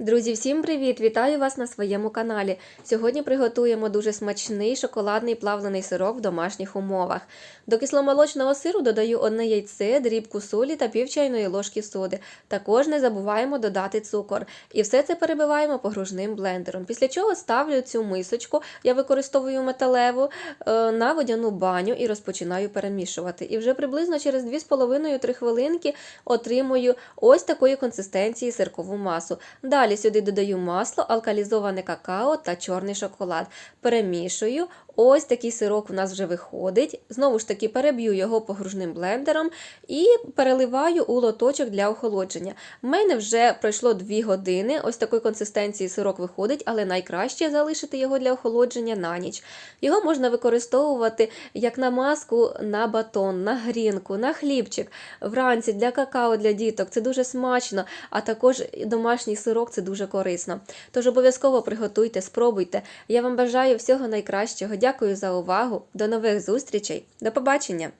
Друзі, всім привіт! Вітаю вас на своєму каналі. Сьогодні приготуємо дуже смачний шоколадний плавлений сирок в домашніх умовах. До кисломолочного сиру додаю одне яйце, дрібку солі та пів чайної ложки соди. Також не забуваємо додати цукор. І все це перебиваємо погружним блендером. Після чого ставлю цю мисочку, я використовую металеву, е, на водяну баню і розпочинаю перемішувати. І вже приблизно через 2,5-3 хвилинки отримую ось такої консистенції сиркову масу. Далі сюди додаю масло, алкалізоване какао та чорний шоколад. Перемішую. Ось такий сирок у нас вже виходить. Знову ж таки, переб'ю його погружним блендером і переливаю у лоточок для охолодження. У мене вже пройшло 2 години. Ось такої консистенції сирок виходить, але найкраще залишити його для охолодження на ніч. Його можна використовувати як намазку на батон, на грінку, на хлібчик. Вранці для какао для діток це дуже смачно, а також домашній сирок це дуже корисно. Тож обов'язково приготуйте, спробуйте. Я вам бажаю всього найкращого. Дякую за увагу. До нових зустрічей. До побачення!